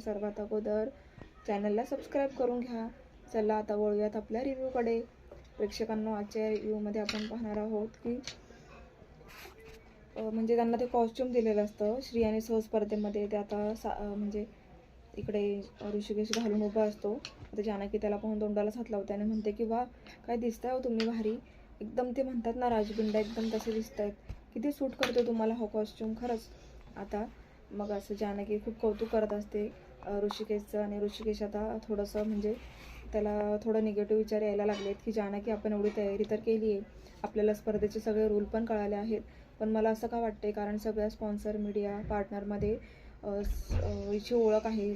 सर्वात अगोदर चॅनलला सबस्क्राईब करून घ्या. चला आता वळूयात आपल्या रिव्ह्यूकडे प्रेक्षकांना आजच्या रिव्ह्यूमध्ये आपण पाहणार आहोत की म्हणजे त्यांना ते कॉस्ट्युम दिलेलं असतं. श्री आणि सहस्पर्धेमध्ये ते आता सा म्हणजे इकडे ऋषिकेश घालून उभा असतो. आता जानकी त्याला पाहून तोंडाला हात लावते आणि म्हणते की वा काय दिसताय हो तुम्ही भारी. एकदम ते म्हणतात ना राजबिंडा एकदम तसे दिसत आहेत किती सूट करतो तुम्हाला हा कॉस्च्युम खरंच. आता मग असं जानकी खूप कौतुक करत असते. ऋषिकेशचं आणि ऋषिकेश आता थोडंसं म्हणजे त्याला थोडं निगेटिव्ह विचार यायला लागलेत की जानकी आपण एवढी तयारी तर केली आहे आपल्याला स्पर्धेचे सगळे रूल पण कळाले आहेत. पण मला असं का वाटते कारण सगळ्या स्पॉन्सर मीडिया पार्टनरमध्ये हिची ओळख आहे.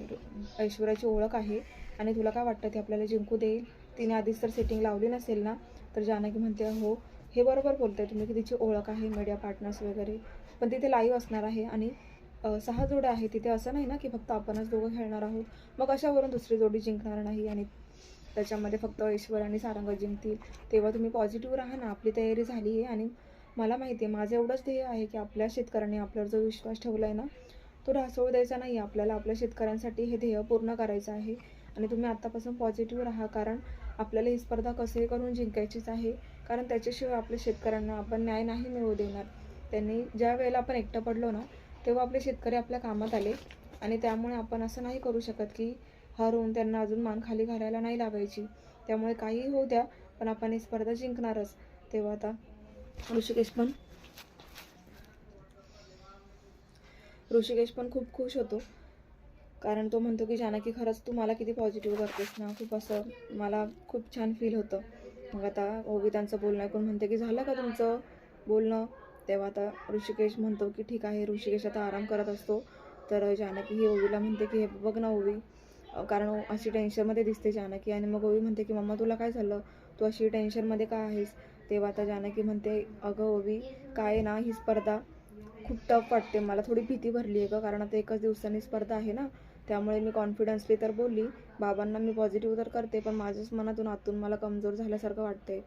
ऐश्वर्याची ओळख आहे. आणि तुला काय वाटतं? ती आपल्याला जिंकू देईल. तिने आधीच तर सेटिंग लावली नसेल ना तर जानकी म्हणते हो हे बरोबर बोलताय तुम्ही की तिची ओळख आहे मीडिया पार्टनर्स वगैरे. पण तिथे लाईव्ह असणार आहे आणि सहा जोड्या आहेत. तिथे असं नाही ना की फक्त आपणच दोघं खेळणार आहोत. मग अशावरून दुसरी जोडी जिंकणार नाही आणि त्याच्यामध्ये फक्त ऐश्वर्या आणि सारंग जिंकतील? तेव्हा तुम्ही पॉझिटिव्ह राहा ना. आपली तयारी झाली आहे आणि मला माहिती आहे माझं एवढंच ध्येय आहे की आपल्या शेतकऱ्यांनी आपल्यावर जो विश्वास ठेवला आहे ना तो ढासळू द्यायचा नाही. आपल्याला आपल्या शेतकऱ्यांसाठी हे ध्येय पूर्ण करायचं आहे आणि तुम्ही आत्तापासून पॉझिटिव्ह राहा. कारण आपल्याला ही स्पर्धा कसे करून जिंकायचीच आहे? कारण त्याच्याशिवाय आपल्या शेतकऱ्यांना आपण न्याय नाही मिळवू देणार. त्यांनी ज्या वेळेला आपण एकटं पडलो ना तेव्हा आपले शेतकरी आपल्या कामात आले आणि त्यामुळे आपण असं नाही करू शकत की हरवून त्यांना अजून मान खाली घालायला नाही लावायची त्यामुळे काहीही होऊ द्या पण आपण ही स्पर्धा जिंकणारच. तेव्हा आता ऋषिकेश पण ऋषिकेश पण खूप खुश होतो. कारण तो म्हणतो की जानकी खरंच तू मला किती पॉझिटिव्ह करतेस ना. खूप असं मला खूप छान फील होतं. मग आता ओवी त्यांचं बोलणं ऐकून म्हणते की झालं का तुमचं बोलणं? तेव्हा आता ऋषिकेश म्हणतो की ठीक आहे ऋषिकेश आता आराम करत असतो. तर जानकी ही ओवीला म्हणते की हे बघ ना ओवी कारण अशी टेन्शनमध्ये दिसते जानकी. आणि मग ओवी म्हणते की मम्मा तुला काय झालं? तू अशी टेन्शनमध्ये का आहेस? तेव्हा आता जानकी म्हणते अगं ओवी काय ना ही स्पर्धा खूप टफ वाटते. मला थोडी भीती भरली आहे गं कारण आता एकच दिवसांनी स्पर्धा आहे ना. त्यामुळे मी कॉन्फिडन्सली तर बोलली बाबांना मी पॉझिटिव्ह तर करते पण माझ्याच मनातून आतून मला कमजोर झाल्यासारखं वाटतंय.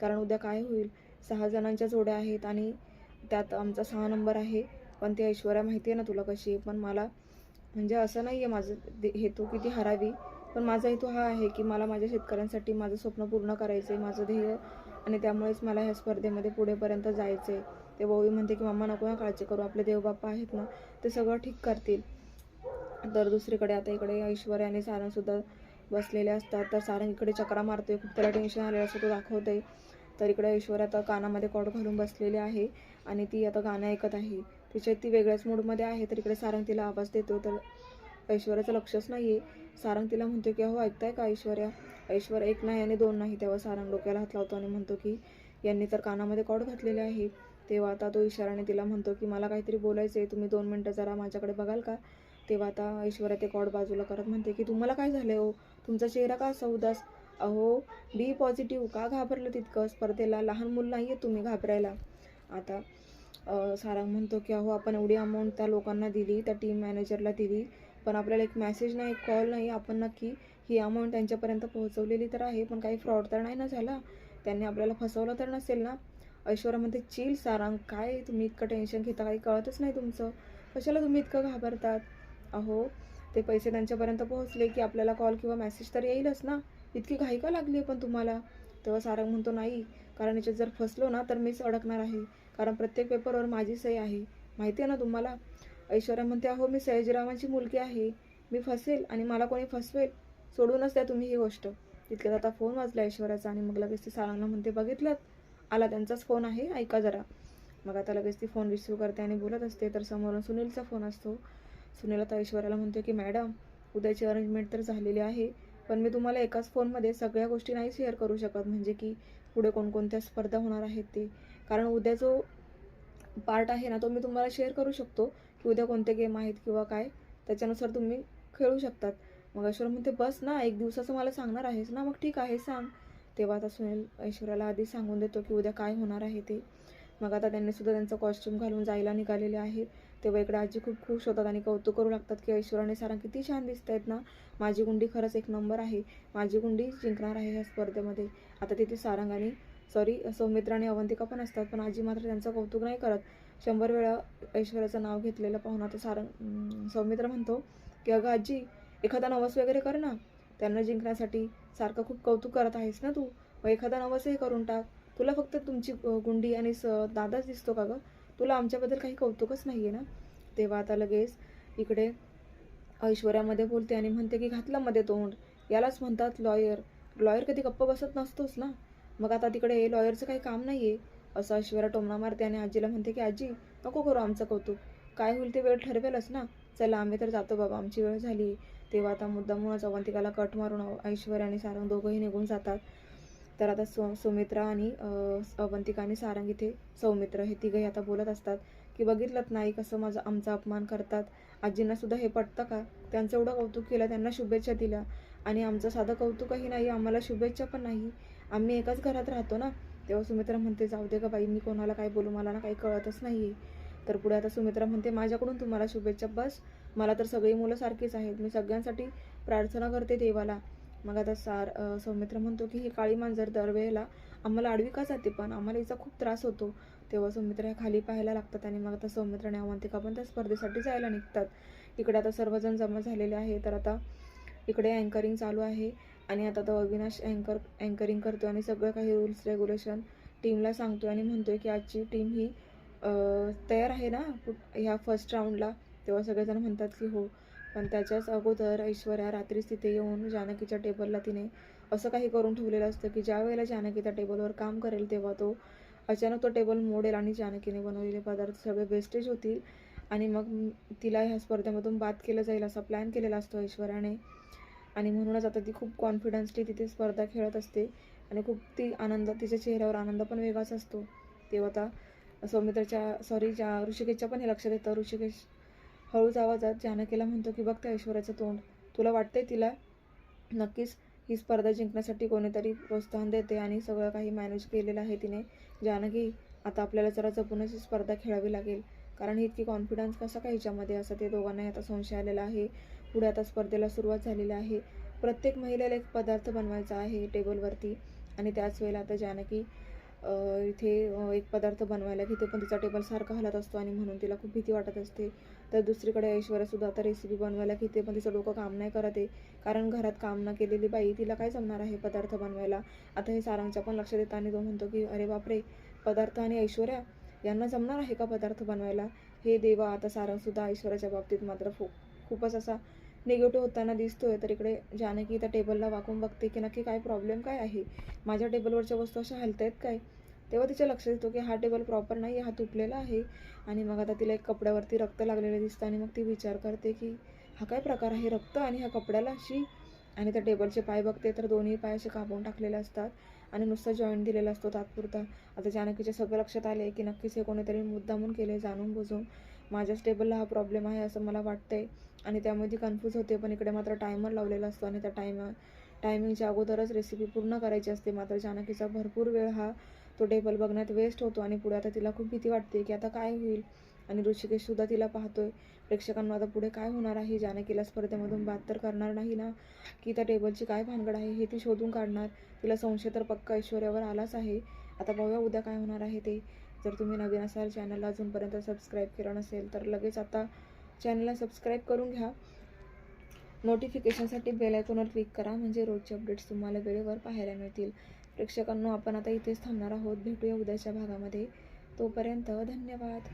कारण उद्या काय होईल? सहा जणांच्या जोड्या आहेत आणि त्यात आमचा सहा नंबर आहे. पण ते ऐश्वर्या माहिती आहे ना तुला कशी पण मला म्हणजे असं नाही आहे माझं दे- की किती हरावी. पण माझा हेतू हा आहे की मला माझ्या शेतकऱ्यांसाठी माझं स्वप्न पूर्ण करायचं आहे माझं ध्येय आणि त्यामुळेच मला ह्या स्पर्धेमध्ये पुढेपर्यंत जायचं आहे ते ओवी म्हणते की मम्मा नको ना काळजी करू. आपले देवबाप्पा आहेत ना ते सगळं ठीक करतील. तर दुसरीकडे आता इकडे ऐश्वर्या आणि सारंगसुद्धा बसलेले असतात. तर सारंग इकडे चक्रा मारतोय. खूप त्याला टेन्शन आलेलं असं तो दाखवतोय. तर इकडे ऐश्वर्या आता कानामध्ये कॉड घालून बसलेली आहे आणि ती आता गाणं ऐकत आहे. तिच्या ती वेगळ्याच मूडमध्ये आहे तर इकडे सारंग तिला आवाज देतो तर ऐश्वर्याचं लक्षच नाही आहे सारंग तिला म्हणतो की हो ऐकताय का ऐश्वर्या? ऐश्वर्या एक नाही आणि दोन नाही. तेव्हा सारंग डोक्याला हात लावतो आणि म्हणतो की यांनी तर कानामध्ये कॉड घातलेले आहे. तेव्हा आता तो इशाराने तिला म्हणतो की मला काहीतरी बोलायचं आहे तुम्ही दोन मिनटं जरा माझ्याकडे बघाल का? तेव्हा आता ऐश्वर्या ते कॉड बाजूला करत म्हणते की तुम्हाला काय झालं हो? तुमचा चेहरा का असा उदास? अहो बी पॉझिटिव्ह का घाबरलं तितकं स्पर्धेला लहान मुलं नाही आहे तुम्ही घाबरायला. आता अ, सारंग म्हणतो की अहो आपण एवढी अमाऊंट त्या लोकांना दिली त्या टीम मॅनेजरला दिली पण आपल्याला एक मेसेज नाही कॉल नाही आपण नक्की ही अमाऊंट त्यांच्यापर्यंत पोहोचवलेली तर आहे पण काही फ्रॉड तर नाही ना झाला? त्यांनी आपल्याला फसवलं तर नसेल ना? ऐश्वर्या म्हणते चिल सारांग काय तुम्ही इतकं टेन्शन घेता? काही कळतच नाही तुमचं. कशाला तुम्ही इतकं घाबरतात? अहो ते पैसे त्यांच्यापर्यंत पोहोचले की आपल्याला कॉल किंवा मेसेज तर येईलच ना. इतकी घाई का लागली आहे पण तुम्हाला. तेव्हा सारंग म्हणतो नाही कारण याच्यात जर फसलो ना तर मीच अडकणार आहे. कारण प्रत्येक पेपरवर माझी सही आहे. माहिती आहे ना तुम्हाला? ऐश्वर्या म्हणते अहो मी सयाजीरावांची मुलगी आहे. मी फसेल आणि मला कोणी फसवेल? सोडूनच द्या तुम्ही ही गोष्ट. तितक्यात आता फोन वाजला ऐश्वर्याचा आणि मग लगेच ती सारंगला म्हणते बघितलं? आला त्यांचाच फोन आहे? ऐका जरा. मग आता लगेच ती फोन रिसिव्ह करते आणि बोलत असते. तर समोरून सुनीलचा फोन असतो. सुनील आता ऐश्वर्याला म्हणतो की मॅडम उद्याची अरेंजमेंट तर झालेली आहे. पण मी तुम्हाला एकाच फोनमध्ये सगळ्या गोष्टी नाही शेअर करू शकत. म्हणजे की पुढे कोणकोणत्या स्पर्धा होणार आहेत ते. कारण उद्या जो पार्ट आहे ना तो मी तुम्हाला शेअर करू शकतो. की उद्या कोणते गेम आहेत किंवा काय त्याच्यानुसार तुम्ही खेळू शकतात. मग ऐश्वर म्हणते बस ना एक दिवसाचं मला सांगणार आहेस ना? मग ठीक आहे सांग. तेव्हा आता सुनील ऐश्वर्याला आधी सांगून देतो की उद्या काय होणार आहे ते. मग आता त्यांनी सुद्धा त्यांचं कॉस्ट्युम घालून जायला निघालेले आहेत. तेव्हा इकडे आजी खूप खुश होतात आणि कौतुक करू लागतात की ऐश्वर्याने सारा सारंग किती छान दिसत आहेत ना. माझी गुंडी खरंच एक नंबर आहे. माझी गुंडी जिंकणार आहे ह्या स्पर्धेमध्ये. आता तिथे सारंग आणि सॉरी सौमित्र आणि अवंतिका पण असतात पण आजी मात्र त्यांचं कौतुक नाही करत. शंभर वेळा ऐश्वर्याचं नाव घेतलेलं पाहून आता सारंग सौमित्र म्हणतो की अगं आजी एखादा नवस वगैरे कर ना. त्यांना जिंकण्यासाठी सारखं खूप कौतुक करत आहेस ना तू. मग एखादा नवसही करून टाक. तुला फक्त तुमची गुंडी आणि स दादाच दिसतो का गं? तुला आमच्याबद्दल काही कौतुकच नाही आहे ना? तेव्हा आता लगेच इकडे ऐश्वर्यामध्ये बोलते आणि म्हणते की घातलं मध्ये तोंड. यालाच म्हणतात लॉयर लॉयर कधी गप्प बसत नसतोच ना? मग आता तिकडे लॉयरचं काही काम नाही आहे असं ऐश्वर्या टोमणा मारते आणि आजीला म्हणते की आजी नको करू आमचं कौतुक. काय होईल ते वेळ ठरवेलच ना? चला आम्ही तर जातो बाबा आमची वेळ झाली. तेव्हा आता मुद्दामुळंच अवंतिकाला कट मारून ऐश्वर्या आणि सारंग दोघंही निघून जातात. तर आता सु सुमित्रा आणि अवंतिका आणि सारंग इथे सौमित्र हे तिघही आता बोलत असतात की बघितलं नाही कसं माझा आमचा अपमान करतात. आजींनासुद्धा हे पटतं का? त्यांचं एवढं कौतुक केलं त्यांना शुभेच्छा दिल्या. आणि आमचं साधं कौतुकही नाही आम्हाला शुभेच्छा पण नाही. आम्ही एकाच घरात राहतो ना? तेव्हा सुमित्रा म्हणते जाऊ दे का बाई मी कोणाला काय बोलू मला ना काही कळतच नाही तर पुढे आता सुमित्रा म्हणते माझ्याकडून तुम्हाला शुभेच्छा बस. मला तर सगळी मुलं सारखीच आहेत. मी सगळ्यांसाठी प्रार्थना करते देवाला. मग आता सार सौमित्र म्हणतो की ही काळी मांजर दरवेळेला आम्हाला आडवी का जाते पण आम्हाला हिचा खूप त्रास होतो. तेव्हा सौमित्र ह्या खाली पाहायला लागतात आणि मग आता सौमित्र आणि अवंतिका पण त्या स्पर्धेसाठी जायला निघतात. इकडे आता सर्वजण जमा झालेले आहे तर आता इकडे अँकरिंग चालू आहे आणि आता तो अविनाश अँकर अँकरिंग करतो आणि सगळं काही रूल्स रेग्युलेशन टीमला सांगतो आणि म्हणतोय की आजची टीम ही तयार आहे ना ह्या फर्स्ट राऊंडला तेव्हा सगळेजण म्हणतात की हो. पण त्याच्याच अगोदर ऐश्वर्या रात्रीच तिथे येऊन जानकीच्या टेबलला तिने असं काही करून ठेवलेलं असतं की ज्या वेळेला जानकी त्या टेबलवर काम करेल तेव्हा तो अचानक तो टेबल मोडेल आणि जानकीने बनवलेले पदार्थ सगळे वेस्टेज होतील. आणि मग तिला ह्या स्पर्धेमधून बाद केलं जाईल असा प्लॅन केलेला असतो ऐश्वर्याने. आणि म्हणूनच आता ती खूप कॉन्फिडन्सली तिथे स्पर्धा खेळत असते. आणि खूप ती आनंद तिच्या चेहऱ्यावर आनंद पण वेगळाच असतो. तेव्हा आता सौमित्राच्या सॉरी ज्या ऋषिकेशच्या पण हे लक्षात येतं ऋषिकेश हळूच आवाजात जानकीला म्हणतो की बघ त्या ऐश्वर्याचं तोंड. तुला वाटतंय तिला नक्कीच ही स्पर्धा जिंकण्यासाठी कोणीतरी प्रोत्साहन देते आणि सगळं काही मॅनेज केलेलं आहे तिने. जानकी आता आपल्याला जरा जपूनच ही स्पर्धा खेळावी लागेल. कारण इतकी कॉन्फिडन्स कसा का हिच्यामध्ये असं ते दोघांनाही आता संशय आलेला आहे. पुढे आता स्पर्धेला सुरुवात झालेली आहे. प्रत्येक महिलेला एक पदार्थ बनवायचा आहे टेबलवरती आणि त्याच वेळेला आता जानकी इथे एक पदार्थ बनवायला घेते पण तिचा टेबल सारखा हलत असतो आणि म्हणून तिला खूप भीती वाटत असते. तर दुसरीकडे ऐश्वर्यासुद्धा आता रेसिपी बनवायला घेते पण तिचं डोकं काम नाही करत आहे. कारण घरात काम न केलेली बाई तिला काय जमणार आहे पदार्थ बनवायला? आता हे सारांचं पण लक्षात येतं आणि तो म्हणतो की अरे बापरे पदार्थ आणि ऐश्वर्या यांना जमणार आहे का पदार्थ बनवायला? हे देवा आता सारंगसुद्धा ऐश्वर्याच्या बाबतीत मात्र खूप खूपच असा निगेटिव्ह होताना दिसतोय तर इकडे जानकी त्या टेबलला वाकून बघते की नक्की काय प्रॉब्लेम काय आहे? माझ्या टेबलवरच्या वस्तू अशा हलतायत काय? तेव्हा तिच्या लक्षात येतो की हा टेबल प्रॉपर नाही हा तुटलेला आहे. आणि मग आता तिला एक कपड्यावरती रक्त लागलेलं दिसतं आणि मग ती विचार करते की हा काय प्रकार आहे? रक्त आणि ह्या कपड्याला अशी आणि त्या टेबलचे पाय बघते तर दोन्ही पाय असे कापून टाकलेले असतात आणि नुसता जॉईंट दिलेला असतो तात्पुरता. आता जानकीच्या सगळं लक्षात आले की नक्कीच हे कोणीतरी मुद्दामून केले जाणून बुजून. माझ्याच टेबलला हा प्रॉब्लेम आहे असं मला वाटतंय. आणि त्यामध्ये कन्फ्यूज होते पण इकडे मात्र टायमर लावलेला असतो आणि त्या टायम टायमिंगच्या अगोदरच रेसिपी पूर्ण करायची असते. मात्र जानकीचा भरपूर वेळ हा तो टेबल बघण्यात वेस्ट होतो आणि पुढे आता तिला खूप भीती वाटते की आता काय होईल. आणि ऋषिकेशसुद्धा तिला पाहतोय. प्रेक्षकांना आता पुढे काय होणार आहे? जानकीला स्पर्धेमधून बाद तर करणार नाही ना? की त्या टेबलची काय भानगड आहे? हे ती शोधून काढणार. तिला संशय तर पक्का ऐश्वर्यावर आलाच आहे. आता बघूया उद्या काय होणार आहे ते. जर तुम्ही नवीन असाल चॅनलला अजूनपर्यंत सबस्क्राईब केलं नसेल तर लगेच आता चॅनलला सबस्क्राईब करून घ्या. नोटिफिकेशनसाठी बेल आयकॉनवर क्लिक करा म्हणजे रोजचे अपडेट्स तुम्हाला वेळेवर पाहायला मिळतील. प्रेक्षकांनो आपण आता इथेच थांबणार आहोत. भेटूया उद्याच्या भागामध्ये. तोपर्यंत धन्यवाद.